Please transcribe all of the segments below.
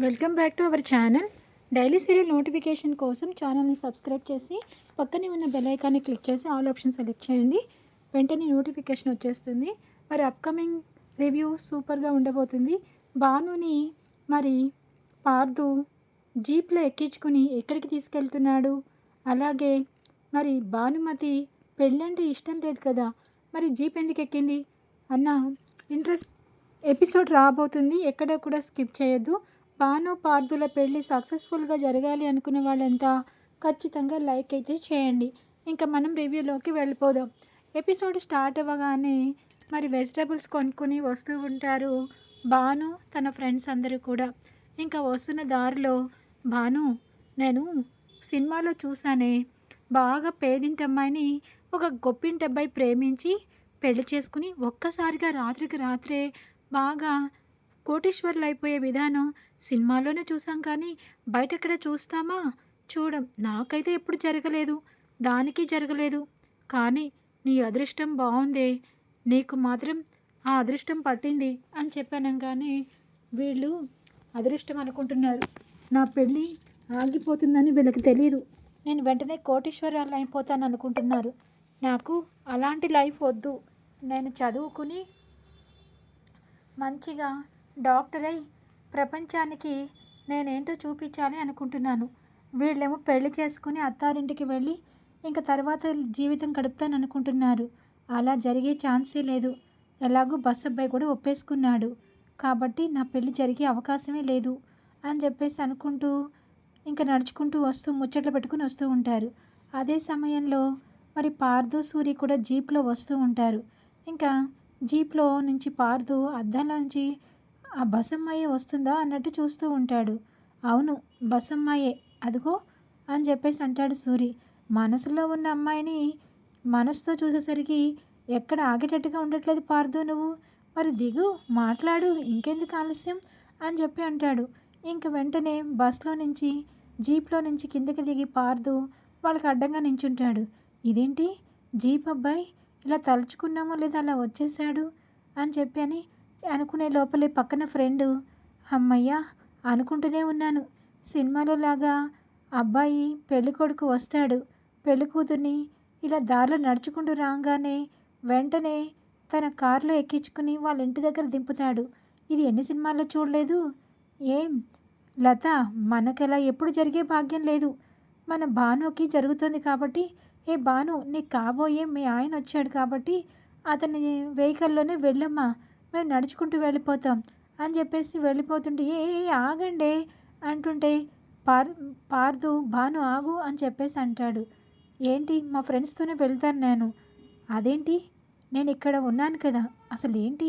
Welcome back to our channel. Daily serial notification కోసం ఛానల్ని subscribe చేసి పక్కనే ఉన్న బెల్ ఐకాన్ని క్లిక్ చేసి ఆల్ ఆప్షన్ సెలెక్ట్ చేయండి. వెంటనే నోటిఫికేషన్ వచ్చేస్తుంది. మరి అప్కమింగ్ రివ్యూ సూపర్గా ఉండబోతుంది. భానుని మరి పార్దు జీప్లో ఎక్కించుకుని ఎక్కడికి తీసుకెళ్తున్నాడు? అలాగే మరి భానుమతి పెళ్ళంటే ఇష్టం లేదు కదా? మరి జీప్ ఎందుకు ఎక్కింది? అన్న ఇంట్రెస్ట్ ఎపిసోడ్ రాబోతుంది. ఎక్కడ కూడా స్కిప్ చేయొద్దు. భాను పార్థుల పెళ్ళి సక్సెస్ఫుల్గా జరగాలి అనుకునే వాళ్ళంతా ఖచ్చితంగా లైక్ అయితే చేయండి. ఇంకా మనం రివ్యూలోకి వెళ్ళిపోదాం. ఎపిసోడ్ స్టార్ట్ అవ్వగానే మరి వెజిటబుల్స్ కొనుక్కొని వస్తూ ఉంటారు భాను తన ఫ్రెండ్స్ అందరూ కూడా. ఇంకా వస్తున్న దారిలో భాను నేను సినిమాలో చూసానే బాగా పేదింటి అమ్మాయిని ఒక గొప్పింటి అబ్బాయి ప్రేమించి పెళ్ళి చేసుకుని ఒక్కసారిగా రాత్రికి రాత్రే బాగా కోటీశ్వర్లు అయిపోయే విధానం సినిమాలోనే చూసాం కానీ బయట ఎక్కడ చూస్తామా? చూడం. నాకైతే ఎప్పుడు జరగలేదు. దానికి జరగలేదు. కానీ నీ అదృష్టం బాగుందే నీకు మాత్రం ఆ అదృష్టం పట్టింది అని చెప్పాను కానీ వీళ్ళు అదృష్టం అనుకుంటున్నారు. నా పెళ్ళి ఆగిపోతుందని వీళ్ళకి తెలియదు నేను వెంటనే కోటీశ్వరాలు అయిపోతాను అనుకుంటున్నారు నాకు అలాంటి లైఫ్ వద్దు. నేను చదువుకుని మంచిగా డాక్టర్ అయి ప్రపంచానికి నేనేంటో చూపించాలి అనుకుంటున్నాను. వీళ్ళేమో పెళ్ళి చేసుకుని అత్తారింటికి వెళ్ళి ఇంకా తర్వాత జీవితం గడుపుతాను అనుకుంటున్నారు. అలా జరిగే ఛాన్సే లేదు. ఎలాగో బస్ అబ్బాయి కూడా ఒప్పేసుకున్నాడు. కాబట్టి నా పెళ్ళి జరిగే అవకాశమే లేదు అని చెప్పేసి అనుకుంటూ ఇంకా నడుచుకుంటూ వస్తూ ముచ్చట్లు పెట్టుకుని వస్తూ ఉంటారు. అదే సమయంలో మరి పార్దు సూరి కూడా జీప్లో వస్తూ ఉంటారు. ఇంకా జీప్లో నుంచి పార్దు అద్దంలో నుంచి ఆ బసమ్మాయే వస్తుందా అన్నట్టు చూస్తూ ఉంటాడు. అవును బసమ్మాయే అదిగో అని చెప్పేసి అంటాడు సూరి. మనసులో ఉన్న అమ్మాయిని మనసుతో చూసేసరికి ఎక్కడ ఆగేటట్టుగా ఉండట్లేదు పార్దు నువ్వు. మరి దిగు మాట్లాడు ఇంకెందుకు ఆలస్యం అని చెప్పి అంటాడు. ఇంక వెంటనే బస్లో నుంచి జీప్లో నుంచి కిందకి దిగి పార్దు వాళ్ళకి అడ్డంగా నించుంటాడు. ఇదేంటి? జీప్ అబ్బాయి ఇలా తలుచుకున్నామో లేదా అలా వచ్చేసాడు అని చెప్పి అని అనుకునే లోపలే పక్కన ఫ్రెండు అమ్మయ్యా అనుకుంటూనే ఉన్నాను. సినిమాలో లాగా అబ్బాయి పెళ్ళి కొడుకు వస్తాడు. పెళ్ళి కూతుర్ని ఇలా దారిలో నడుచుకుంటూ రాగానే వెంటనే తన కారులో ఎక్కించుకుని వాళ్ళ ఇంటి దగ్గర దింపుతాడు. ఇది ఎన్ని సినిమాల్లో చూడలేదు? ఏం? లత మనకలా ఎప్పుడు జరిగే భాగ్యం లేదు. మన భానుకి జరుగుతుంది కాబట్టి ఏ భాను నీకు కాబోయే మీ ఆయన వచ్చాడు కాబట్టి అతని వెహికల్లోనే వెళ్ళమ్మా. మేము నడుచుకుంటూ వెళ్ళిపోతాం అని చెప్పేసి వెళ్ళిపోతుంటే ఏ ఏ, ఆగండి అంటుంటే పార్ పార్దు భాను ఆగు అని చెప్పేసి అంటాడు. ఏంటి? మా ఫ్రెండ్స్తోనే వెళ్తాను నేను. అదేంటి? నేను ఇక్కడ ఉన్నాను కదా. అసలు ఏంటి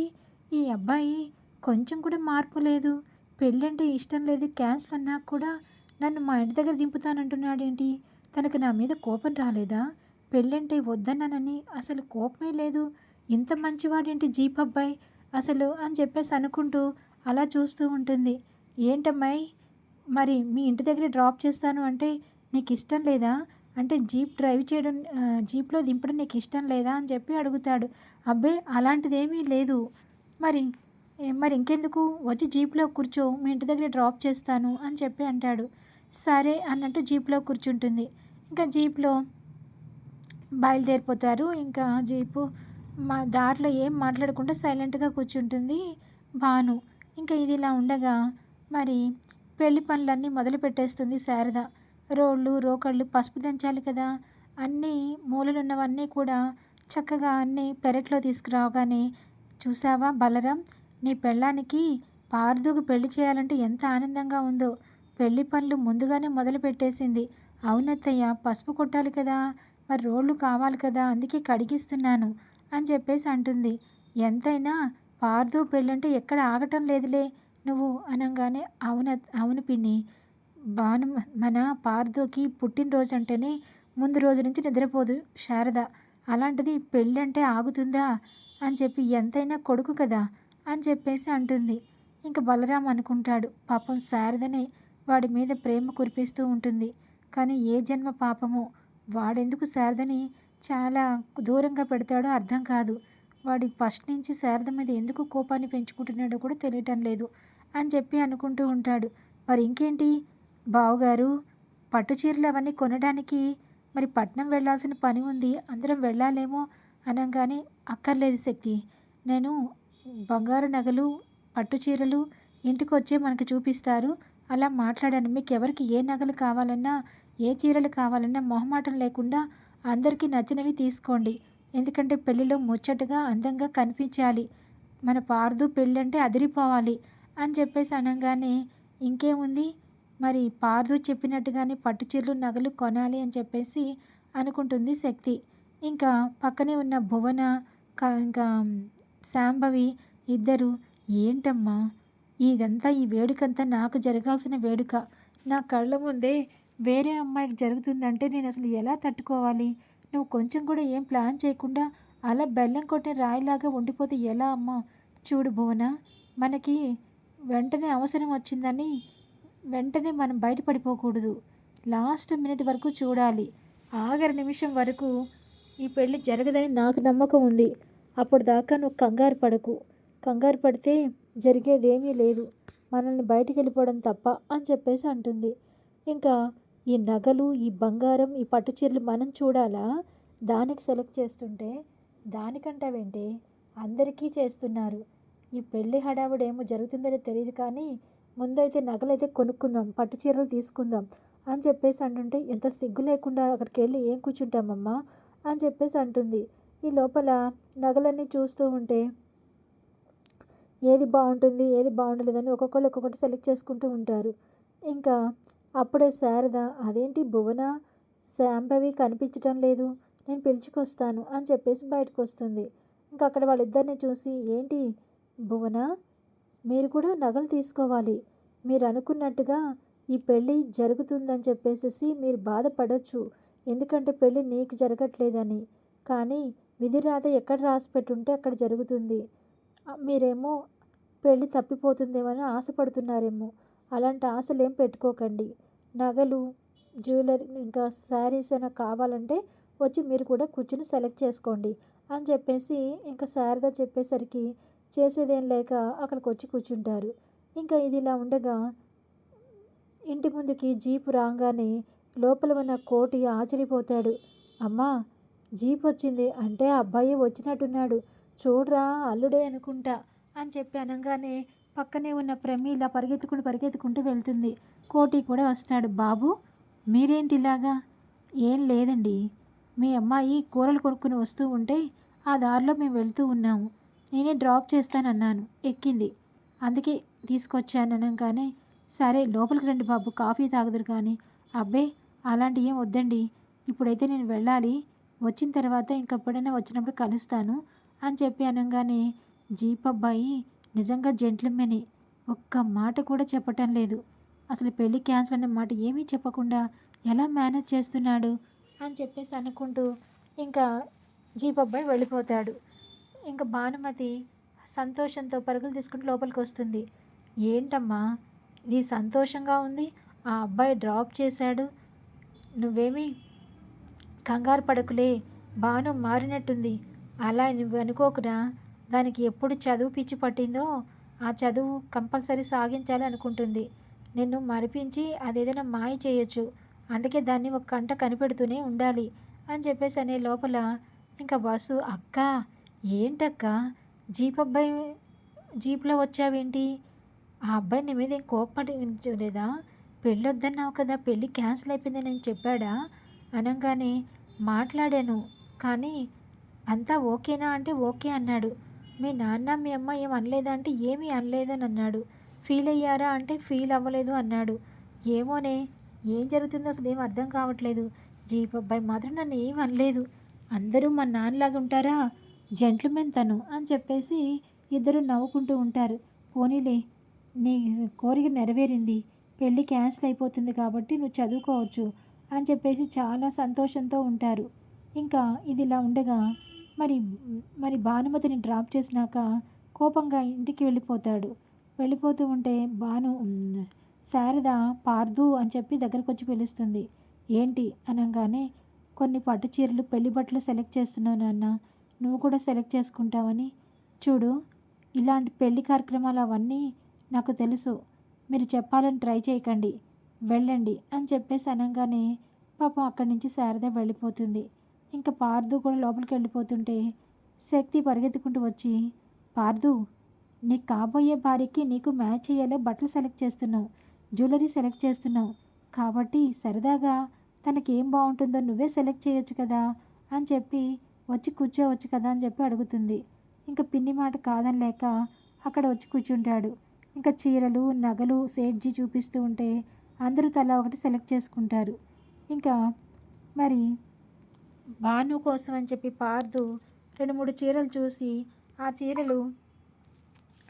ఈ అబ్బాయి కొంచెం కూడా మార్పు లేదు. పెళ్ళంటే ఇష్టం లేదు. క్యాన్సిల్ అన్నా కూడా నన్ను మా ఇంటి దగ్గర దింపుతానంటున్నాడు ఏంటి తనకు నా మీద కోపం రాలేదా? పెళ్ళంటే వద్దన్నానని అసలు కోపమే లేదు. ఇంత మంచివాడేంటి జీప్ అబ్బాయి? అసలు అని చెప్పేసి అనుకుంటూ అలా చూస్తూ ఉంటుంది. ఏంటమ్మాయి? మరి మీ ఇంటి దగ్గర డ్రాప్ చేస్తాను అంటే నీకు ఇష్టం లేదా? అంటే జీప్ డ్రైవ్ చేయడం జీప్లో దింపడం నీకు ఇష్టం లేదా అని చెప్పి అడుగుతాడు. అబ్బే అలాంటిదేమీ లేదు. మరి మరి ఇంకెందుకు? వచ్చి జీప్లో కూర్చో మీ ఇంటి దగ్గర డ్రాప్ చేస్తాను అని చెప్పి అంటాడు. సరే అన్నట్టు జీప్లో కూర్చుంటుంది. ఇంకా జీప్లో బయలుదేరిపోతారు. ఇంకా జీపు మా దారిలో ఏం మాట్లాడకుండా సైలెంట్గా కూర్చుంటుంది భాను. ఇంకా ఇది ఇలా ఉండగా మరి పెళ్ళి పనులన్నీ మొదలు పెట్టేస్తుంది శారద. రోళ్ళు రోకళ్ళు పసుపు దంచాలి కదా. అన్నీ మూలలున్నవన్నీ కూడా చక్కగా అన్నీ పెరట్లో తీసుకురావగానే చూసావా బలరాం? నీ పెళ్ళానికి పార్దుకు పెళ్ళి చేయాలంటే ఎంత ఆనందంగా ఉందో. పెళ్ళి పనులు ముందుగానే మొదలు పెట్టేసింది. అవునత్తయ్య పసుపు కొట్టాలి కదా. మరి రోళ్ళు కావాలి కదా. అందుకే కడిగిస్తున్నాను. అని చెప్పేసి అంటుంది. ఎంతైనా పార్దు పెళ్ళంటే ఎక్కడ ఆగటం లేదులే నువ్వు అనగానే అవున అవును పిన్ని. భాను మన పార్దుకి పుట్టినరోజు అంటేనే ముందు రోజు నుంచి నిద్రపోదు శారద. అలాంటిది పెళ్ళంటే ఆగుతుందా అని చెప్పి ఎంతైనా కొడుకు కదా అని చెప్పేసి అంటుంది. ఇంకా బలరాం అనుకుంటాడు. పాపం శారదనే వాడి మీద ప్రేమ కురిపిస్తూ ఉంటుంది. కానీ ఏ జన్మ పాపమో? వాడెందుకు శారదని చాలా దూరంగా పెడతాడో అర్థం కాదు. వాడి ఫస్ట్ నుంచి శారద మీద ఎందుకు కోపాన్ని పెంచుకుంటున్నాడో కూడా తెలియటం లేదు అని చెప్పి అనుకుంటూ ఉంటాడు. మరి ఇంకేంటి? బావగారు పట్టు చీరలు అవన్నీ కొనడానికి మరి పట్నం వెళ్ళాల్సిన పని ఉంది. అందరం వెళ్ళాలేమో అనగానే అక్కర్లేదు శక్తి. నేను బంగారు నగలు పట్టు చీరలు ఇంటికి వచ్చే మనకు చూపిస్తారు. అలా మాట్లాడాను. మీకు ఎవరికి ఏ నగలు కావాలన్నా ఏ చీరలు కావాలన్నా మొహమాటం లేకుండా అందరికీ నచ్చినవి తీసుకోండి. ఎందుకంటే పెళ్ళిలో ముచ్చటగా అందంగా కనిపించాలి. మన పార్దు పెళ్ళంటే అదిరిపోవాలి అని చెప్పేసి అనగానే ఇంకేముంది? మరి పార్దు చెప్పినట్టుగానే పట్టుచీరలు నగలు కొనాలి అని చెప్పేసి అనుకుంటుంది శక్తి. ఇంకా పక్కనే ఉన్న భువన ఇంకా శాంభవి ఇద్దరు ఏంటమ్మా? ఇదంతా ఈ వేడుకంతా నాకు జరగాల్సిన వేడుక. నా కళ్ళ ముందే వేరే అమ్మాయికి జరుగుతుందంటే నేను అసలు ఎలా తట్టుకోవాలి? నువ్వు కొంచెం కూడా ఏం ప్లాన్ చేయకుండా అలా బెల్లం కొట్టిన రాయిలాగా ఉండిపోతే ఎలా అమ్మా? చూడు భువన మనకి వెంటనే అవసరం వచ్చిందని వెంటనే మనం బయటపడిపోకూడదు. లాస్ట్ మినిట్ వరకు చూడాలి. ఆఖరి నిమిషం వరకు ఈ పెళ్ళి జరగదని నాకు నమ్మకం ఉంది. అప్పుడు దాకా నువ్వు కంగారు పడకు. కంగారు పడితే జరిగేదేమీ లేదు. మనల్ని బయటికి వెళ్ళిపోవడం తప్ప అని చెప్పేసి అంటుంది. ఇంకా ఈ నగలు ఈ బంగారం ఈ పట్టు చీరలు మనం చూడాలా? దానికి సెలెక్ట్ చేస్తుంటే దానికంటావేంటి అందరికీ చేస్తున్నారు. ఈ పెళ్ళి హడావుడేమో జరుగుతుందో తెలియదు కానీ ముందైతే నగలైతే కొనుక్కుందాం పట్టు చీరలు తీసుకుందాం అని చెప్పేసి అంటుంటే ఎంత సిగ్గు లేకుండా అక్కడికి వెళ్ళి ఏం కూర్చుంటామమ్మా అని చెప్పేసి అంటుంది. ఈ లోపల నగలన్నీ చూస్తూ ఉంటే ఏది బాగుంటుంది ఏది బాగుండలేదని ఒక్కొక్కళ్ళు ఒక్కొక్కటి సెలెక్ట్ చేసుకుంటూ ఉంటారు. ఇంకా అప్పుడే శారద అదేంటి భువన? శాంభవి కనిపించటం లేదు. నేను పిలుచుకొస్తాను అని చెప్పేసి బయటకు వస్తుంది ఇంకా అక్కడ వాళ్ళిద్దరిని చూసి ఏంటి భువన? మీరు కూడా నగలు తీసుకోవాలి. మీరు అనుకున్నట్టుగా ఈ పెళ్ళి జరుగుతుందని చెప్పేసి మీరు బాధపడచ్చు. ఎందుకంటే పెళ్ళి నీకు జరగట్లేదని. కానీ విధిరాత ఎక్కడ రాసి పెట్టుంటే అక్కడ జరుగుతుంది. మీరేమో పెళ్ళి తప్పిపోతుందేమో అని ఆశపడుతున్నారేమో. అలాంటి ఆశలు ఏం పెట్టుకోకండి. నగలు జ్యువెలరీ ఇంకా శారీస్ అయినా కావాలంటే వచ్చి మీరు కూడా కూర్చుని సెలెక్ట్ చేసుకోండి అని చెప్పేసి ఇంకా శారద చెప్పేసరికి చేసేదేం లేక అక్కడికి వచ్చి కూర్చుంటారు. ఇంకా ఇది ఇలా ఉండగా ఇంటి ముందుకి జీపు రాగానే లోపల ఉన్న కోటి ఆశ్చర్యపోతాడు. అమ్మా జీప్ వచ్చింది అంటే అబ్బాయి వచ్చినట్టున్నాడు. చూడరా అల్లుడే అనుకుంటా అని చెప్పి అనగానే పక్కనే ఉన్న ప్రమీల పరిగెత్తుకుంటూ పరిగెత్తుకుంటూ వెళ్తుంది. కోటి కూడా వస్తాడు. బాబు మీరేంటి ఇలాగా? ఏం లేదండి. మీ అమ్మాయి కూరలు కొనుక్కుని వస్తూ ఉంటే ఆ దారిలో మేము వెళ్తూ ఉన్నాము. నేనే డ్రాప్ చేస్తానన్నాను. ఎక్కింది. అందుకే తీసుకొచ్చాను అనగానే సరే లోపలికి రండి బాబు. కాఫీ తాగుదురు కానీ. అబ్బే అలాంటి ఏం వద్దండి. ఇప్పుడైతే నేను వెళ్ళాలి. వచ్చిన తర్వాత ఇంకెప్పుడైనా వచ్చినప్పుడు కలుస్తాను అని చెప్పి అనగానే జీప్ అబ్బాయి నిజంగా జెంట్లమెనే ఒక్క మాట కూడా చెప్పటం లేదు. అసలు పెళ్ళి క్యాన్సిల్ అనే మాట ఏమీ చెప్పకుండా ఎలా మేనేజ్ చేస్తున్నాడు అని చెప్పేసి అనుకుంటూ ఇంకా జీప్ అబ్బాయి వెళ్ళిపోతాడు. ఇంకా భానుమతి సంతోషంతో పరుగులు తీసుకుంటూ లోపలికి వస్తుంది. ఏంటమ్మా ఇది సంతోషంగా ఉంది? ఆ అబ్బాయి డ్రాప్ చేశాడు. నువ్వేమీ కంగారు పడకులే బాను మారినట్టుంది. అలా నువ్వు అనుకోకురా. దానికి ఎప్పుడు చదువు పిచ్చి పట్టిందో ఆ చదువు కంపల్సరీ సాగించాలి అనుకుంటుంది. నిన్ను మరిపించి అదేదైనా మాయ చేయొచ్చు. అందుకే దాన్ని ఒక కంట కనిపెడుతూనే ఉండాలి అని చెప్పేసి అనే లోపల ఇంకా వసు అక్క ఏంటక్క? జీప్ అబ్బాయి జీప్లో వచ్చావేంటి? ఆ అబ్బాయి నీ మీద ఏం కోప్పడించలేదా పెళ్ళి వద్దన్నావు కదా పెళ్ళి క్యాన్సిల్ అయిపోయింది నేను చెప్పాడా? అనగానే మాట్లాడాను కానీ అంతా ఓకేనా? అంటే ఓకే అన్నాడు. మీ నాన్న మీ అమ్మ ఏం అనలేదా అంటే ఏమీ అనలేదని అన్నాడు. ఫీల్ అయ్యారా అంటే ఫీల్ అవ్వలేదు అన్నాడు. ఏమోనే ఏం జరుగుతుందో అసలు ఏం అర్థం కావట్లేదు. జీప్ అబ్బాయి మాత్రం నన్ను ఏం అనలేదు. అందరూ మా నాన్నలాగా ఉంటారా? జెంట్లమెన్ తను అని చెప్పేసి ఇద్దరు నవ్వుకుంటూ ఉంటారు. పోనీలే నీ కోరిక నెరవేరింది. పెళ్ళి క్యాన్సిల్ అయిపోతుంది కాబట్టి నువ్వు చదువుకోవచ్చు అని చెప్పేసి చాలా సంతోషంతో ఉంటారు. ఇంకా ఇది ఇలా ఉండగా మరి మరి భానుమతిని డ్రాప్ చేసినాక కోపంగా ఇంటికి వెళ్ళిపోతాడు. వెళ్ళిపోతూ ఉంటే భాను శారద పార్దు అని చెప్పి దగ్గరకు వచ్చి పిలుస్తుంది. ఏంటి? అనగానే కొన్ని పట్టు చీరలు పెళ్ళి బట్టలు సెలెక్ట్ చేస్తున్నావు నాన్న. నువ్వు కూడా సెలెక్ట్ చేసుకుంటావని. చూడు ఇలాంటి పెళ్ళి కార్యక్రమాలు అవన్నీ నాకు తెలుసు. మీరు చెప్పాలని ట్రై చేయకండి. వెళ్ళండి అని చెప్పేసి అనగానే పాపం అక్కడి నుంచి శారద వెళ్ళిపోతుంది. ఇంకా పార్దు కూడా లోపలికి వెళ్ళిపోతుంటే శక్తి పరిగెత్తుకుంటూ వచ్చి పార్దు నీకు కాబోయే భార్యకి నీకు మ్యాచ్ అయ్యేలా బట్టలు సెలెక్ట్ చేస్తున్నావు జ్యువెలరీ సెలెక్ట్ చేస్తున్నావు. కాబట్టి సరదాగా తనకి ఏం బాగుంటుందో నువ్వే సెలెక్ట్ చేయొచ్చు కదా అని చెప్పి వచ్చి కూర్చోవచ్చు కదా అని చెప్పి అడుగుతుంది. ఇంకా పిన్ని మాట కాదని లేక అక్కడ వచ్చి కూర్చుంటాడు. ఇంకా చీరలు నగలు సేట్జీ చూపిస్తూ ఉంటే అందరూ తలా ఒకటి సెలెక్ట్ చేసుకుంటారు. ఇంకా మరి భాను కోసం అని చెప్పి పార్దు రెండు మూడు చీరలు చూసి ఆ చీరలు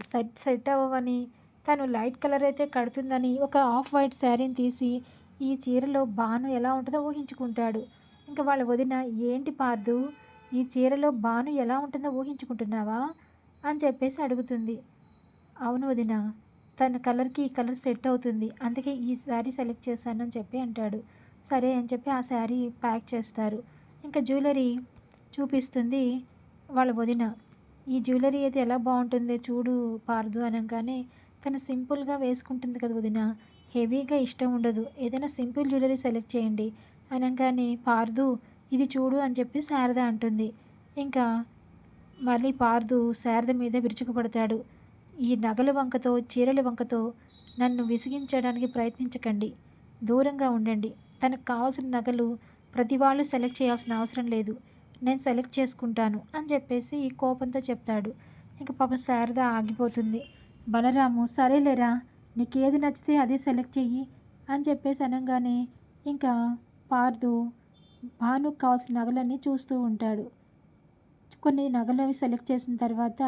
సెట్ సెట్ అవ్వవని తను లైట్ కలర్ అయితే కడుతుందని ఒక ఆఫ్ వైట్ శారీని తీసి ఈ చీరలో బాను ఎలా ఉంటుందో ఊహించుకుంటాడు. ఇంకా వాళ్ళ వదిన ఏంటి పార్దు ఈ చీరలో బాను ఎలా ఉంటుందో ఊహించుకుంటున్నావా? అని చెప్పేసి అడుగుతుంది. అవును వదిన తన కలర్కి ఈ కలర్ సెట్ అవుతుంది అందుకే ఈ శారీ సెలెక్ట్ చేశాను అని చెప్పి అంటాడు. సరే అని చెప్పి ఆ శారీ ప్యాక్ చేస్తారు. ఇంకా జ్యువెలరీ చూపిస్తుంది వాళ్ళ వదిన. ఈ జ్యువెలరీ అయితే ఎలా బాగుంటుందో చూడు పార్దు అనగానే తను సింపుల్గా వేసుకుంటుంది కదా వదిన. హెవీగా ఇష్టం ఉండదు. ఏదైనా సింపుల్ జ్యువెలరీ సెలెక్ట్ చేయండి అనగానే పార్దు ఇది చూడు అని చెప్పి శారద అంటుంది. ఇంకా మళ్ళీ పార్దు శారద మీద విరుచుకుపడతాడు. ఈ నగల వంకతో చీరల వంకతో నన్ను విసిగించడానికి ప్రయత్నించకండి. దూరంగా ఉండండి. తనకు కావాల్సిన నగలు ప్రతి వాళ్ళు సెలెక్ట్ చేయాల్సిన అవసరం లేదు. నేను సెలెక్ట్ చేసుకుంటాను అని చెప్పేసి కోపంతో చెప్తాడు. ఇంకా పాప శారద ఆగిపోతుంది. బలరాము సరేలేరా నీకు ఏది నచ్చితే అదే సెలెక్ట్ చెయ్యి అని చెప్పేసి అనగానే ఇంకా పార్దు భానుకు కావాల్సిన నగలన్నీ చూస్తూ ఉంటాడు. కొన్ని నగలు అవి సెలెక్ట్ చేసిన తర్వాత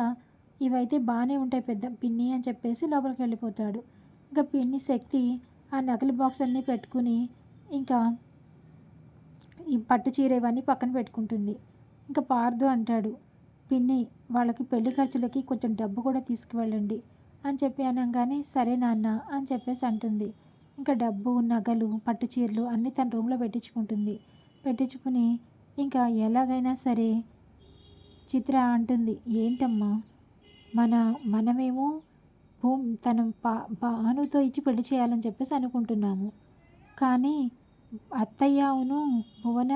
ఇవైతే బాగానే ఉంటాయి పెద్ద పిన్ని అని చెప్పేసి లోపలికి వెళ్ళిపోతాడు. ఇంకా పిన్ని శక్తి ఆ నగల బాక్స్ అన్నీ పెట్టుకుని ఇంకా ఈ పట్టు చీర ఇవన్నీ పక్కన పెట్టుకుంటుంది. ఇంకా పార్దు అంటాడు పిన్ని వాళ్ళకి పెళ్ళి ఖర్చులకి కొంచెం డబ్బు కూడా తీసుకువెళ్ళండి అని చెప్పి అనగానే సరే నాన్న అని చెప్పేసి అంటుంది. ఇంకా డబ్బు నగలు పట్టు చీరలు అన్నీ తన రూమ్లో పెట్టించుకుంటుంది. పెట్టించుకుని ఇంకా ఎలాగైనా సరే చిత్ర అంటుంది ఏంటమ్మా మన మనమేమో భూమి తన పా భానుతో ఇచ్చి పెళ్ళి చేయాలని చెప్పేసి అనుకుంటున్నాము. కానీ అత్తయ్యను భువన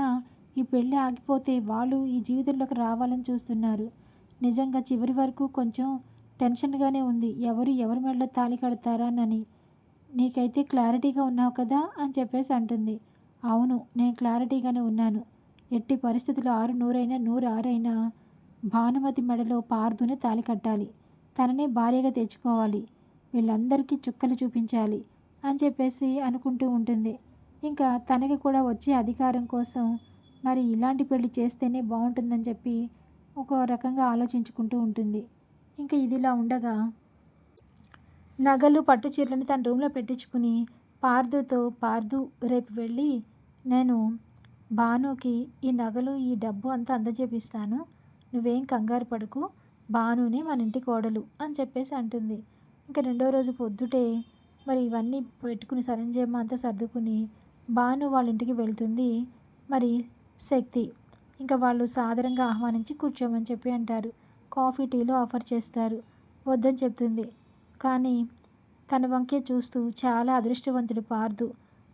ఈ పెళ్ళి ఆగిపోతే వాళ్ళు ఈ జీవితంలోకి రావాలని చూస్తున్నారు. నిజంగా చివరి వరకు కొంచెం టెన్షన్గానే ఉంది. ఎవరు ఎవరి మెడలో తాళి కడతారానని నీకైతే క్లారిటీగా ఉన్నావు కదా అని చెప్పేసి అంటుంది. అవును నేను క్లారిటీగానే ఉన్నాను. ఎట్టి పరిస్థితుల్లో ఆరు నూరైనా నూరు ఆరైనా భానుమతి మెడలో పార్దునే తాళి కట్టాలి. తననే భార్యగా తెచ్చుకోవాలి. వీళ్ళందరికీ చుక్కలు చూపించాలి అని చెప్పేసి అనుకుంటూ ఉంటుంది. ఇంకా తనకి కూడా వచ్చే అధికారం కోసం మరి ఇలాంటి పెళ్ళి చేస్తేనే బాగుంటుందని చెప్పి ఒక రకంగా ఆలోచించుకుంటూ ఉంటుంది. ఇంకా ఇదిలా ఉండగా నగలు పట్టు చీరలను తన రూమ్లో పెట్టించుకుని పార్దుతో పార్దు రేపు వెళ్ళి నేను భానుకి ఈ నగలు ఈ డబ్బు అంతా అందజేపిస్తాను. నువ్వేం కంగారు పడుకు. భానునే మన ఇంటి కోడలు అని చెప్పేసి అంటుంది. ఇంకా రెండో రోజు పొద్దుటే మరి ఇవన్నీ పెట్టుకుని సరంజమ్మ అంతా సర్దుకుని భాను వాళ్ళ ఇంటికి వెళ్తుంది. మరి శక్తి ఇంకా వాళ్ళు సాదరంగా ఆహ్వానించి కూర్చోమని చెప్పి అంటారు. కాఫీ టీలో ఆఫర్ చేస్తారు. వద్దని చెప్తుంది. కానీ తన వంకే చూస్తూ చాలా అదృష్టవంతుడు పార్దు.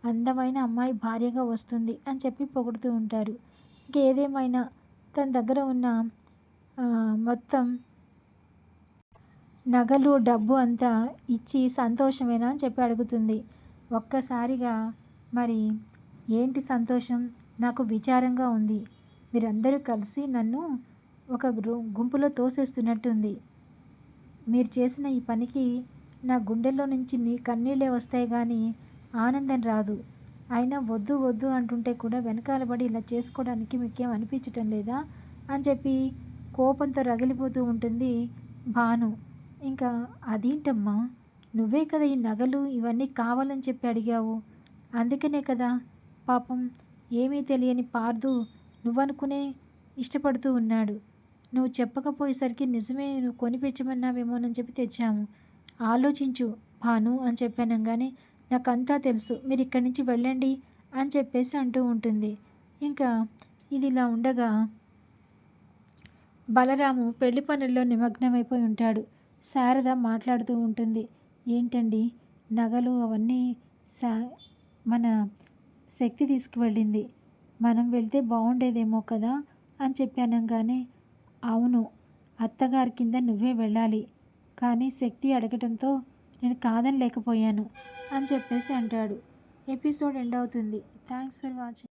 అందమైన అమ్మాయి భార్యగా వస్తుంది అని చెప్పి పొగుడుతూ ఉంటారు. ఇంకేదేమైనా తన దగ్గర ఉన్న మొత్తం నగలు డబ్బు అంతా ఇచ్చి సంతోషమేనా అని చెప్పి అడుగుతుంది. ఒక్కసారిగా మరి ఏంటి సంతోషం? నాకు విచారంగా ఉంది. మీరందరూ కలిసి నన్ను ఒక గుంపులో తోసేస్తున్నట్టుంది. మీరు చేసిన ఈ పనికి నా గుండెల్లో నుంచి నీ కన్నీళ్ళే వస్తాయి కానీ ఆనందం రాదు. అయినా వద్దు వద్దు అంటుంటే కూడా వెనకాల పడి ఇలా చేసుకోవడానికి మీకేం అనిపించటం లేదా? అని చెప్పి కోపంతో రగిలిపోతూ ఉంటుంది భాను. ఇంకా అదేంటమ్మా? నువ్వే కదా ఈ నగలు ఇవన్నీ కావాలని చెప్పి అడిగావు. అందుకనే కదా. పాపం ఏమీ తెలియని పార్దు నువ్వనుకునే ఇష్టపడుతూ ఉన్నాడు. నువ్వు చెప్పకపోయేసరికి నిజమే నువ్వు కొనిపించమన్నావేమోనని చెప్పి తెచ్చాము. ఆలోచించు భాను అని చెప్పానంగానే నాకంతా తెలుసు. మీరు ఇక్కడి నుంచి వెళ్ళండి అని చెప్పేసి అంటూ ఉంటుంది. ఇంకా ఇది ఇలా ఉండగా బలరాము పెళ్ళి పనుల్లో నిమగ్నమైపోయి ఉంటాడు. శారద మాట్లాడుతూ ఉంటుంది. ఏంటండి నగలు అవన్నీ సా మన శక్తి తీసుకువెళ్ళింది. మనం వెళ్తే బాగుండేదేమో కదా అని చెప్పి అనగానే అవును అత్తగారి కింద నువ్వే వెళ్ళాలి. కానీ శక్తి అడగటంతో నేను కాదని లేకపోయాను అని చెప్పేసి అంటాడు. ఎపిసోడ్ ఎండ్ అవుతుంది. Thanks for watching.